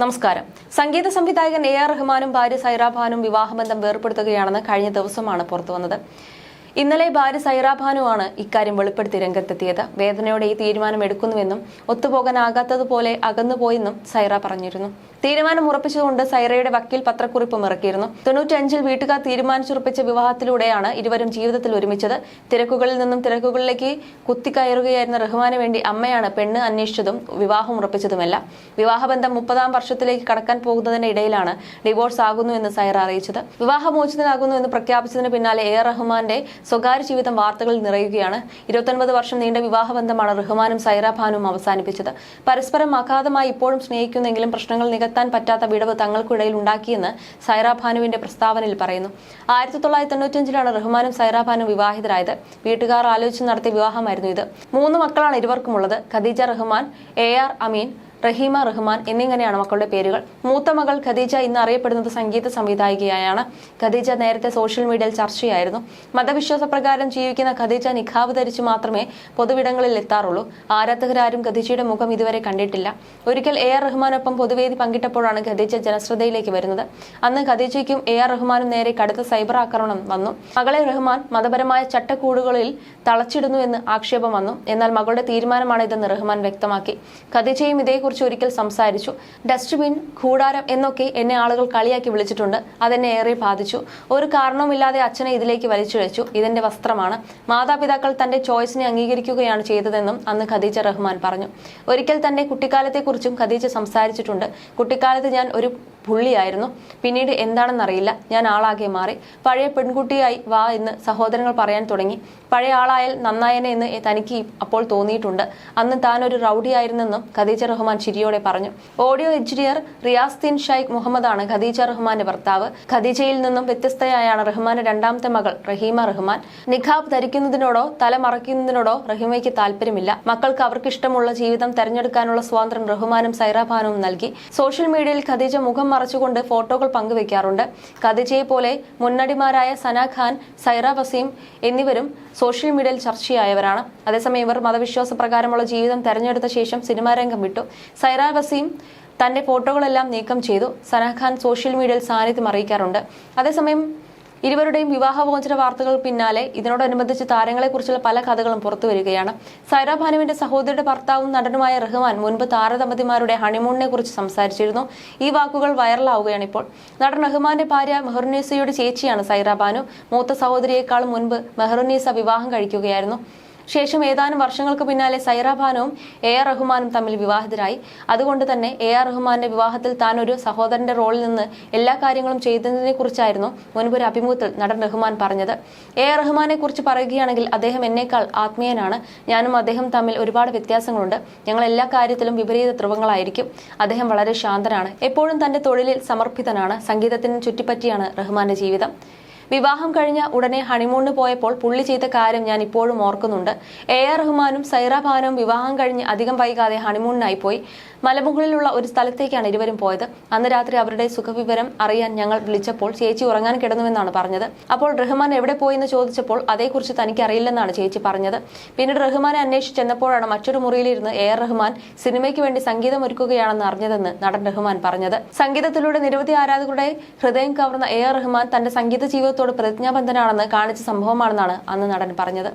നമസ്കാരം. സംഗീത സംവിധായകൻ A R റഹ്മാനും ഭാര്യ സൈറാഭാനും വിവാഹബന്ധം വേർപ്പെടുത്തുകയാണെന്ന് കഴിഞ്ഞ ദിവസമാണ് പുറത്തുവന്നത്. ഇന്നലെ ഭാര്യ സൈറാഭാനുവാണ് ഇക്കാര്യം വെളിപ്പെടുത്തി രംഗത്തെത്തിയത്. വേദനയോടെ ഈ തീരുമാനം എടുക്കുന്നുവെന്നും ഒത്തുപോകാനാകാത്തതുപോലെ അകന്നുപോയെന്നും സൈറ പറഞ്ഞിരുന്നു. തീരുമാനം ഉറപ്പിച്ചുകൊണ്ട് സൈറയുടെ വക്കീൽ പത്രക്കുറിപ്പും ഇറക്കിയിരുന്നു. തൊണ്ണൂറ്റഞ്ചിൽ വീട്ടുകാർ തീരുമാനിച്ചുറപ്പിച്ച വിവാഹത്തിലൂടെയാണ് ഇരുവരും ജീവിതത്തിൽ ഒരുമിച്ചത്. തിരക്കുകളിൽ നിന്നും തിരക്കുകളിലേക്ക് കുത്തിക്കയറുകയായിരുന്ന റഹ്മാന് വേണ്ടി അമ്മയാണ് പെണ്ണ് അന്വേഷിച്ചതും വിവാഹം ഉറപ്പിച്ചതുമല്ല. വിവാഹബന്ധം മുപ്പതാം വർഷത്തിലേക്ക് കടക്കാൻ പോകുന്നതിന്റെ ഇടയിലാണ് ഡിവോഴ്സ് ആകുന്നു എന്ന് സൈറ അറിയിച്ചത്. വിവാഹമോചിതനാകുന്നു എന്ന് പ്രഖ്യാപിച്ചതിന് പിന്നാലെ എ റഹ്മാന്റെ സ്വകാര്യ ജീവിതം വാർത്തകളിൽ നിറയുകയാണ്. ഇരുപത്തൊൻപത് വർഷം നീണ്ട വിവാഹബന്ധമാണ് റഹ്മാനും സൈറ അവസാനിപ്പിച്ചത്. പരസ്പരം അഗാധമായി ഇപ്പോഴും സ്നേഹിക്കുന്നെങ്കിലും പ്രശ്നങ്ങൾ നികത്താൻ പറ്റാത്ത വിടവ് തങ്ങൾക്കിടയിൽ ഉണ്ടാക്കിയെന്ന് സൈറ ഭാനുവിന്റെ പ്രസ്താവനയിൽ പറയുന്നു. ആയിരത്തി തൊള്ളായിരത്തി തൊണ്ണൂറ്റഞ്ചിലാണ് റഹ്മാനും സൈറ ഭാനും വിവാഹിതരായത്. വീട്ടുകാർ ആലോചിച്ച് നടത്തിയ വിവാഹമായിരുന്നു ഇത്. മൂന്ന് മക്കളാണ് ഇരുവർക്കുമുള്ളത്. ഖദീജ റഹ്മാൻ എ ആർ അമീൻ റഹീമ റഹ്മാൻ എന്നിങ്ങനെയാണ് മക്കളുടെ പേരുകൾ. മൂത്ത മകൾ ഖദീജ ഇന്ന് അറിയപ്പെടുന്നത് സംഗീത സംവിധായികയായാണ്. ഖദീജ നേരത്തെ സോഷ്യൽ മീഡിയയിൽ ചർച്ചയായിരുന്നു. മതവിശ്വാസ പ്രകാരം ജീവിക്കുന്ന ഖദീജ നിഖാബ് ധരിച്ചു മാത്രമേ പൊതുവിടങ്ങളിൽ എത്താറുള്ളൂ. ആരാധകരാരും ഖദീജയുടെ മുഖം ഇതുവരെ കണ്ടിട്ടില്ല. ഒരിക്കൽ എ ആർ റഹ്മാനൊപ്പം പൊതുവേദി പങ്കിട്ടപ്പോഴാണ് ഖദീജ ജനശ്രദ്ധയിലേക്ക് വരുന്നത്. അന്ന് ഖദീജയ്ക്കും എ ആർ റഹ്മാനും നേരെ കടുത്ത സൈബർ ആക്രമണം വന്നു. മകളെ റഹ്മാൻ മതപരമായ ചട്ടക്കൂടുകളിൽ തളച്ചിടുന്നു എന്ന് ആക്ഷേപം വന്നു. എന്നാൽ മകളുടെ തീരുമാനമാണ് ഇതെന്ന് റഹ്മാൻ വ്യക്തമാക്കി. ഖദീജയും ഇതേക്കുറിച്ച് ഒരിക്കൽ സംസാരിച്ചു. ഡസ്റ്റ്ബിൻ കൂടാരം എന്നൊക്കെ എന്നെ ആളുകൾ കളിയാക്കി വിളിച്ചിട്ടുണ്ട്. അതെന്നെ ഏറെ ബാധിച്ചു. ഒരു കാരണവുമില്ലാതെ അച്ഛനെ ഇതിലേക്ക് വലിച്ചിഴച്ചു ഇതെന്റെ വസ്ത്രമാണ്. മാതാപിതാക്കൾ തന്റെ ചോയ്സിനെ അംഗീകരിക്കുകയാണ് ചെയ്തതെന്നും അന്ന് ഖദീജ റഹ്മാൻ പറഞ്ഞു. ഒരിക്കൽ തന്റെ കുട്ടിക്കാലത്തെക്കുറിച്ചും ഖദീജ സംസാരിച്ചിട്ടുണ്ട്. കുട്ടിക്കാലത്ത് ഞാൻ ഒരു പുള്ളിയായിരുന്നു. പിന്നീട് എന്താണെന്നറിയില്ല. ഞാൻ ആളാകെ മാറി. പഴയ പെൺകുട്ടിയായി വാ എന്ന് സഹോദരങ്ങൾ പറയാൻ തുടങ്ങി. പഴയ ആളായാൽ നന്നായനെ എന്ന് തനിക്ക് അപ്പോൾ തോന്നിയിട്ടുണ്ട്. അന്ന് താൻ ഒരു റൌഡിയായിരുന്നെന്നും ഖദീജ റഹ്മാൻ ചിരിയോടെ പറഞ്ഞു. ഓഡിയോ എഞ്ചിനീയർ റിയാസ്തീൻ ഷൈഖ് മുഹമ്മദാണ് ഖദീജ റഹ്മാന്റെ ഭർത്താവ്. ഖദീജയിൽ നിന്നും വ്യത്യസ്തയായാണ് റഹ്മാന്റെ രണ്ടാമത്തെ മകൾ റഹീമ റഹ്മാൻ. നിഖാബ് ധരിക്കുന്നതിനോടോ തല മറയ്ക്കുന്നതിനോടോ റഹീമയ്ക്ക് താല്പര്യമില്ല. മക്കൾക്ക് അവർക്കിഷ്ടമുള്ള ജീവിതം തെരഞ്ഞെടുക്കാനുള്ള സ്വാതന്ത്ര്യം റഹ്മാനും സൈറാഭാനും നൽകി. സോഷ്യൽ മീഡിയയിൽ ഖദീജ മുഖം മറച്ചുകൊണ്ട് ഫോട്ടോകൾ പങ്കുവെക്കാറുണ്ട്. ഖദീജയെ പോലെ മുന്നടിമാരായ സന ഖാൻ സൈറ വസീം എന്നിവരും സോഷ്യൽ മീഡിയയിൽ ചർച്ചയായവരാണ്. അതേസമയം ഇവർ മതവിശ്വാസ പ്രകാരമുള്ള ജീവിതം തെരഞ്ഞെടുത്ത ശേഷം സിനിമാരംഗം വിട്ടു. സൈറ വസീം തന്റെ ഫോട്ടോകളെല്ലാം നീക്കം ചെയ്തു. സന ഖാൻ സോഷ്യൽ മീഡിയയിൽ സാന്നിധ്യം അറിയിക്കാറുണ്ട്. അതേസമയം ഇരുവരുടെയും വിവാഹമോചന വാർത്തകൾ പിന്നാലെ. ഇതിനോടനുബന്ധിച്ച് താരങ്ങളെക്കുറിച്ചുള്ള പല കഥകളും പുറത്തു വരികയാണ്. സൈറ ഭാനുവിന്റെ സഹോദരിയുടെ ഭർത്താവും നടനുമായ റഹ്മാൻ മുൻപ് താരദമ്പതിമാരുടെ ഹണിമൂണിനെ കുറിച്ച് സംസാരിച്ചിരുന്നു. ഈ വാക്കുകൾ വൈറലാവുകയാണ് ഇപ്പോൾ. നടൻ റഹ്മാന്റെ ഭാര്യ മെഹറുനീസയുടെ ചേച്ചിയാണ് സൈറ ഭാനു. മൂത്ത സഹോദരിയേക്കാളും മുൻപ് മെഹറുനീസ വിവാഹം കഴിക്കുകയായിരുന്നു. ശേഷം ഏതാനും വർഷങ്ങൾക്ക് പിന്നാലെ സൈറ ഭാനുവും എ ആർ റഹ്മാനും തമ്മിൽ വിവാഹിതരായി. അതുകൊണ്ട് തന്നെ എ ആർ റഹ്മാന്റെ വിവാഹത്തിൽ താൻ ഒരു സഹോദരന്റെ റോളിൽ നിന്ന് എല്ലാ കാര്യങ്ങളും ചെയ്തതിനെ കുറിച്ചായിരുന്നു മുൻപ് ഒരു അഭിമുഖത്തിൽ നടൻ റഹ്മാൻ പറഞ്ഞത്. എ ആർ റഹ്മാനെ കുറിച്ച് പറയുകയാണെങ്കിൽ അദ്ദേഹം എന്നേക്കാൾ ആത്മീയനാണ്. ഞാനും അദ്ദേഹം തമ്മിൽ ഒരുപാട് വ്യത്യാസങ്ങളുണ്ട്. ഞങ്ങൾ എല്ലാ കാര്യത്തിലും വിപരീത ധ്രുവങ്ങളായിരിക്കും. അദ്ദേഹം വളരെ ശാന്തനാണ്. എപ്പോഴും തന്റെ തൊഴിലിൽ സമർപ്പിതനാണ്. സംഗീതത്തിന് ചുറ്റിപ്പറ്റിയാണ് റഹ്മാന്റെ ജീവിതം. വിവാഹം കഴിഞ്ഞ ഉടനെ ഹണിമൂണിന് പോയപ്പോൾ പുള്ളി ചെയ്ത കാര്യം ഞാൻ ഇപ്പോഴും ഓർക്കുന്നുണ്ട്. എ ആർ റഹ്മാനും സൈറ ഭാനും വിവാഹം കഴിഞ്ഞ് അധികം വൈകാതെ ഹണിമൂണിനായി പോയി. മലമുകളിലുള്ള ഒരു സ്ഥലത്തേക്കാണ് ഇരുവരും പോയത്. അന്ന് രാത്രി അവരുടെ സുഖവിവരം അറിയാൻ ഞങ്ങൾ വിളിച്ചപ്പോൾ ചേച്ചി ഉറങ്ങാൻ കിടന്നുവെന്നാണ് പറഞ്ഞത്. അപ്പോൾ റഹ്മാൻ എവിടെ പോയെന്ന് ചോദിച്ചപ്പോൾ അതേക്കുറിച്ച് തനിക്ക് അറിയില്ലെന്നാണ് ചേച്ചി പറഞ്ഞത്. പിന്നീട് റഹ്മാനെ അന്വേഷിച്ച് ചെന്നപ്പോഴാണ് മറ്റൊരു മുറിയിലിരുന്ന് എ ആർ റഹ്മാൻ സിനിമയ്ക്ക് വേണ്ടി സംഗീതം ഒരുക്കുകയാണെന്ന് അറിഞ്ഞതെന്ന് നടൻ റഹ്മാൻ പറഞ്ഞത്. സംഗീതത്തിലൂടെ നിരവധി ആരാധകരുടെ ഹൃദയം കവർന്ന എ ആർ റഹ്മാൻ തന്റെ സംഗീത ജീവിതത്തോട് പ്രതിജ്ഞാബദ്ധനാണെന്ന് കാണിച്ച സംഭവമാണെന്നാണ് അന്ന് നടൻ പറഞ്ഞത്